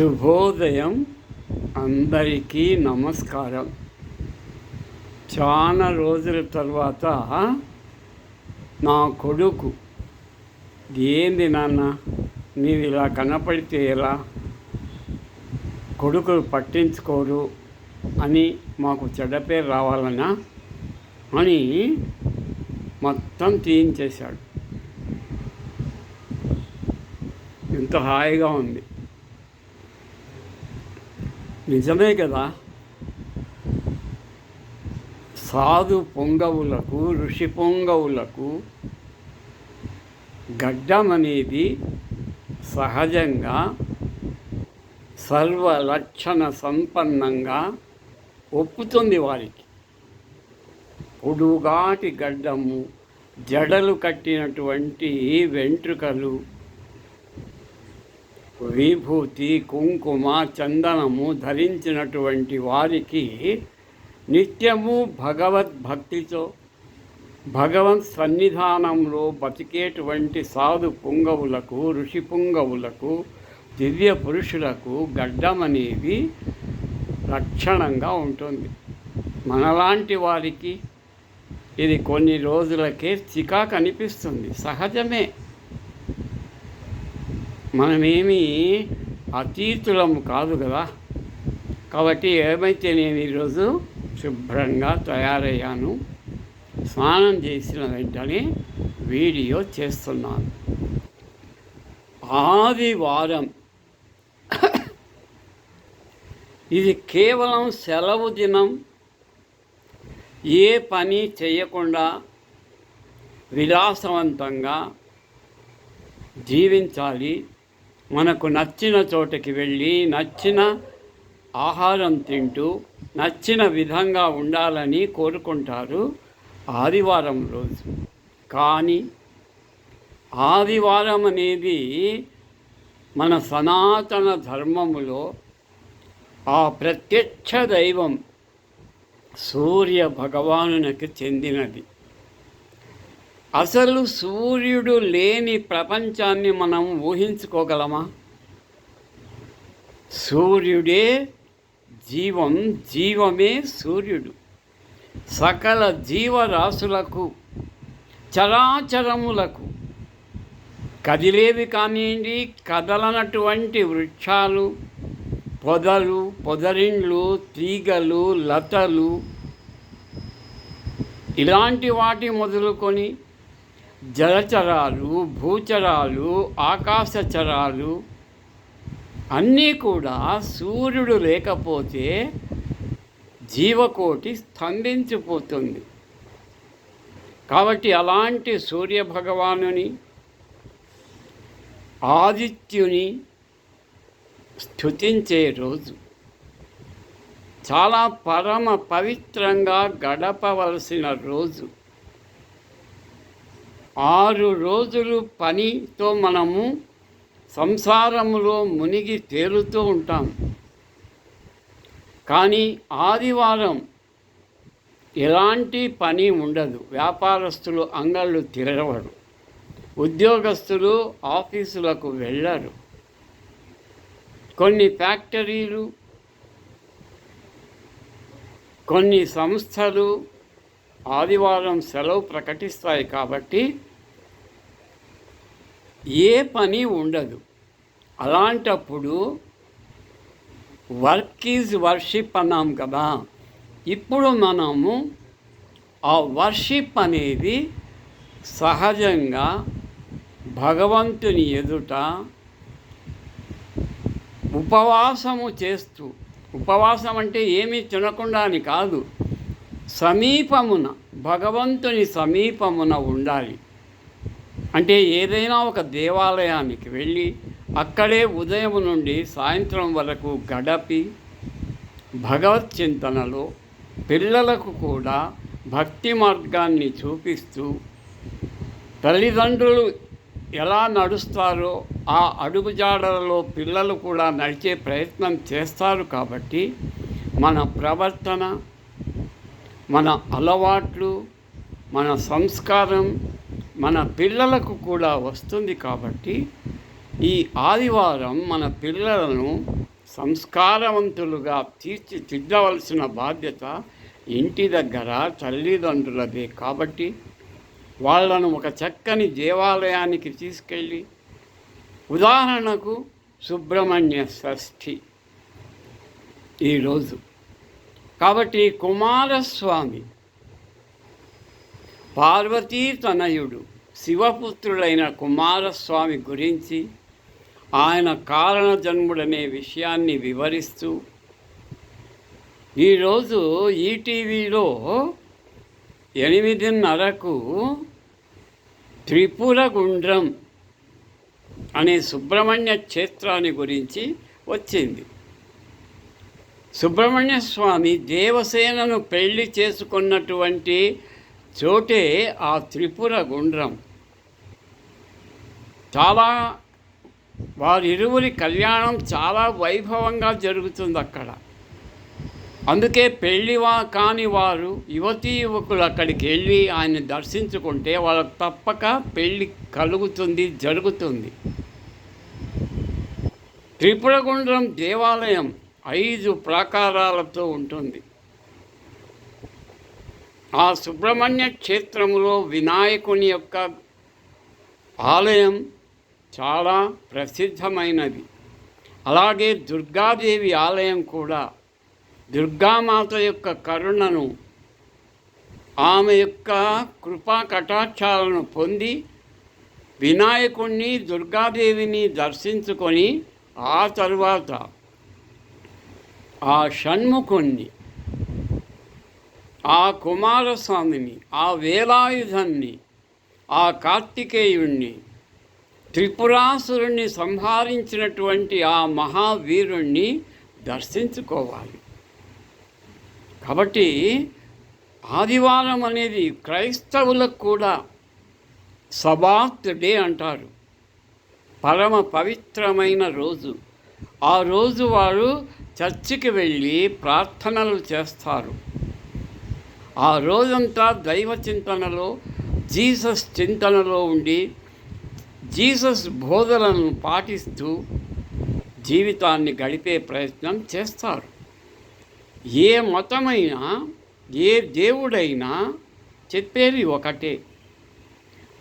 శుభోదయం అందరికీ నమస్కారం. చాలా రోజుల తర్వాత నా కొడుకు ఏంది నాన్న నీవు ఇలా కనపడితే ఎలా? కొడుకులు పట్టించుకోరు అని మాకు చెడ్డ పేరు రావాలనా? అని మొత్తం తీయించేశాడు. ఎంత హాయిగా ఉంది. నిజమే కదా సాధు పొంగవులకు ఋషి పొంగవులకు గడ్డం అనేది సహజంగా సర్వలక్షణ సంపన్నంగా ఒప్పుతుంది వారికి. పొడుగాటి గడ్డము జడలు కట్టినటువంటి వెంట్రుకలు విభూతి కుంకుమ చందనము ధరించినటువంటి వారికి నిత్యము భగవద్భక్తితో భగవత్ సన్నిధానంలో బతికేటువంటి సాధు పుంగవులకు ఋషి పుంగవులకు దివ్య పురుషులకు గడ్డం అనేది లక్షణంగా ఉంటుంది. మనలాంటి వారికి ఇది కొన్ని రోజులకే చికాకు అనిపిస్తుంది సహజమే. మనమేమి అతీతులం కాదు కదా. కాబట్టి ఏమైతే నేను ఈరోజు శుభ్రంగా తయారయ్యాను. స్నానం చేసిన వెంటనే వీడియో చేస్తున్నాను. ఆదివారం ఇది కేవలం సెలవు దినం. ఏ పని చేయకుండా విలాసవంతంగా జీవించాలి. మనకు నచ్చిన చోటకి వెళ్ళి నచ్చిన ఆహారం తింటూ నచ్చిన విధంగా ఉండాలని కోరుకుంటారు ఆదివారం రోజు. కానీ ఆదివారం అనేది మన సనాతన ధర్మములో ఆ ప్రత్యక్ష దైవం సూర్య భగవానునికి చెందినది. అసలు సూర్యుడు లేని ప్రపంచాన్ని మనం ఊహించుకోగలమా? సూర్యుడే జీవం జీవమే సూర్యుడు. సకల జీవరాశులకు చరాచరములకు కదిలేవి కానివ్వండి కదలనటువంటి వృక్షాలు పొదలు పొదరిండ్లు తీగలు లతలు ఇలాంటి వాటి మొదలుకొని జలచరాలు భూచరాలు ఆకాశచరాలు అన్నీ కూడా సూర్యుడు లేకపోతే జీవకోటి స్తంభించిపోతుంది. కాబట్టి అలాంటి సూర్యభగవానుని ఆదిత్యుని స్థుతించే రోజు చాలా పరమ పవిత్రంగా గడపవలసిన రోజు. ఆరు రోజులు పనితో మనము సంసారములో మునిగి తేలుతూ ఉంటాం. కానీ ఆదివారం ఎలాంటి పని ఉండదు. వ్యాపారస్తులు అంగళ్ళు తిరగవరు. ఉద్యోగస్తులు ఆఫీసులకు వెళ్ళరు. కొన్ని ఫ్యాక్టరీలు కొన్ని సంస్థలు ఆదివారం సెలవు ప్రకటిస్తాయి కాబట్టి ఏ పని ఉండదు. అలాంటప్పుడు వర్క్ ఈజ్ వర్షిప్ అన్నాం కదా. ఇప్పుడు మనము ఆ వర్షిప్ అనేది సహజంగా భగవంతుని ఎదుట ఉపవాసము చేస్తూ ఉపవాసం అంటే ఏమీ తినకుండా అని కాదు. సమీపమున భగవంతుని సమీపమున ఉండాలి. అంటే ఏదైనా ఒక దేవాలయానికి వెళ్ళి అక్కడే ఉదయం నుండి సాయంత్రం వరకు గడపి భగవత్ చింతనలో పిల్లలకు కూడా భక్తి మార్గాన్ని చూపిస్తూ తల్లిదండ్రులు ఎలా నడుస్తారో ఆ అడుగుజాడలలో పిల్లలు కూడా నడిచే ప్రయత్నం చేస్తారు కాబట్టి మన ప్రవర్తన మన అలవాట్లు మన సంస్కారం మన పిల్లలకు కూడా వస్తుంది కాబట్టి ఈ ఆదివారం మన పిల్లలను సంస్కారవంతులుగా తీర్చిదిద్దవలసిన బాధ్యత ఇంటి దగ్గర తల్లిదండ్రులదే కాబట్టి వాళ్ళను ఒక చక్కని దేవాలయానికి తీసుకెళ్ళి ఉదాహరణకు సుబ్రహ్మణ్య షష్ఠి ఈరోజు. కాబట్టి కుమారస్వామి పార్వతీ తనయుడు శివపుత్రుడైన కుమారస్వామి గురించి ఆయన కారణ జన్ముడనే విషయాన్ని వివరిస్తూ ఈరోజు ఈటీవీలో ఎనిమిదిన్నరకు త్రిపుర గుండ్రం అనే సుబ్రహ్మణ్య క్షేత్రాన్ని గురించి వచ్చింది. సుబ్రహ్మణ్య స్వామి దేవసేనను పెళ్ళి చేసుకున్నటువంటి చోటే ఆ త్రిపుర గుండ్రం. చాలా వారిరువురి కళ్యాణం చాలా వైభవంగా జరుగుతుంది అక్కడ అందుకే పెళ్ళి వా కాని వారు యువతీ యువకులు అక్కడికి వెళ్ళి ఆయన దర్శించుకుంటే వాళ్ళకు తప్పక పెళ్ళి కలుగుతుంది జరుగుతుంది. త్రిపురగుండ్రం దేవాలయం ఐదు ప్రాకారాలతో ఉంటుంది. ఆ సుబ్రహ్మణ్య క్షేత్రంలో వినాయకుని యొక్క ఆలయం చాలా ప్రసిద్ధమైనది. అలాగే దుర్గాదేవి ఆలయం కూడా. దుర్గామాత యొక్క కరుణను ఆమె యొక్క కృపా కటాక్షాలను పొంది వినాయకుణ్ణి దుర్గాదేవిని దర్శించుకొని ఆ తరువాత ఆ షణ్ముఖుణ్ణి ఆ కుమారస్వామిని ఆ వేలాయుధాన్ని ఆ కార్తికేయుణ్ణి త్రిపురాసురుణ్ణి సంహరించినటువంటి ఆ మహావీరుణ్ణి దర్శించుకోవాలి. కాబట్టి ఆదివారం అనేది క్రైస్తవులకు కూడా సబాత్ డే అంటారు. పరమ పవిత్రమైన రోజు. ఆ రోజు వారు చర్చికి వెళ్ళి ప్రార్థనలు చేస్తారు. ఆ రోజంతా దైవ చింతనలో జీసస్ చింతనలో ఉండి జీసస్ బోధనలను పాటిస్తూ జీవితాన్ని గడిపే ప్రయత్నం చేస్తారు. ఏ మతమైనా ఏ దేవుడైనా చెప్పేది ఒకటే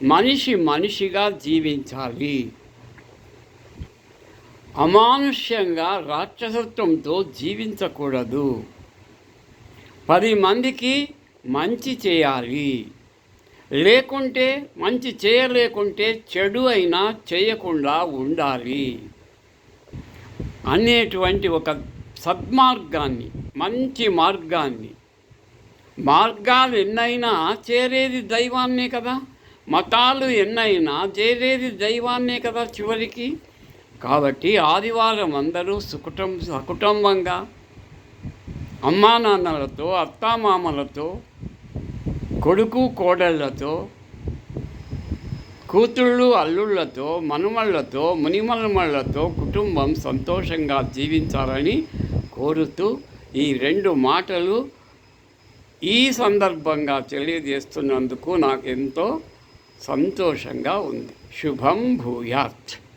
మనిషి మనిషిగా జీవించాలి. అమానుష్యంగా రాక్షసత్వంతో జీవించకూడదు. పది మందికి మంచి చేయాలి. లేకుంటే మంచి చేయలేకుంటే చెడు అయినా చేయకుండా ఉండాలి. అనేటువంటి ఒక సద్మార్గాన్ని మంచి మార్గాన్ని. మార్గాలు ఎన్నైనా చేరేది దైవాన్నే కదా. మతాలు ఎన్నైనా చేరేది దైవాన్నే కదా చివరికి. కాబట్టి ఆదివారం అందరూ సుకుటం సకుటుంబంగా అమ్మా నాన్నలతో అత్తామామలతో కొడుకు కోడళ్ళతో కూతుళ్ళు అల్లుళ్ళతో మనుమళ్ళతో మునిమనుమళ్ళతో కుటుంబం సంతోషంగా జీవించాలని కోరుతూ ఈ రెండు మాటలు ఈ సందర్భంగా తెలియజేస్తున్నందుకు నాకు ఎంతో సంతోషంగా ఉంది. శుభం భూయాత్.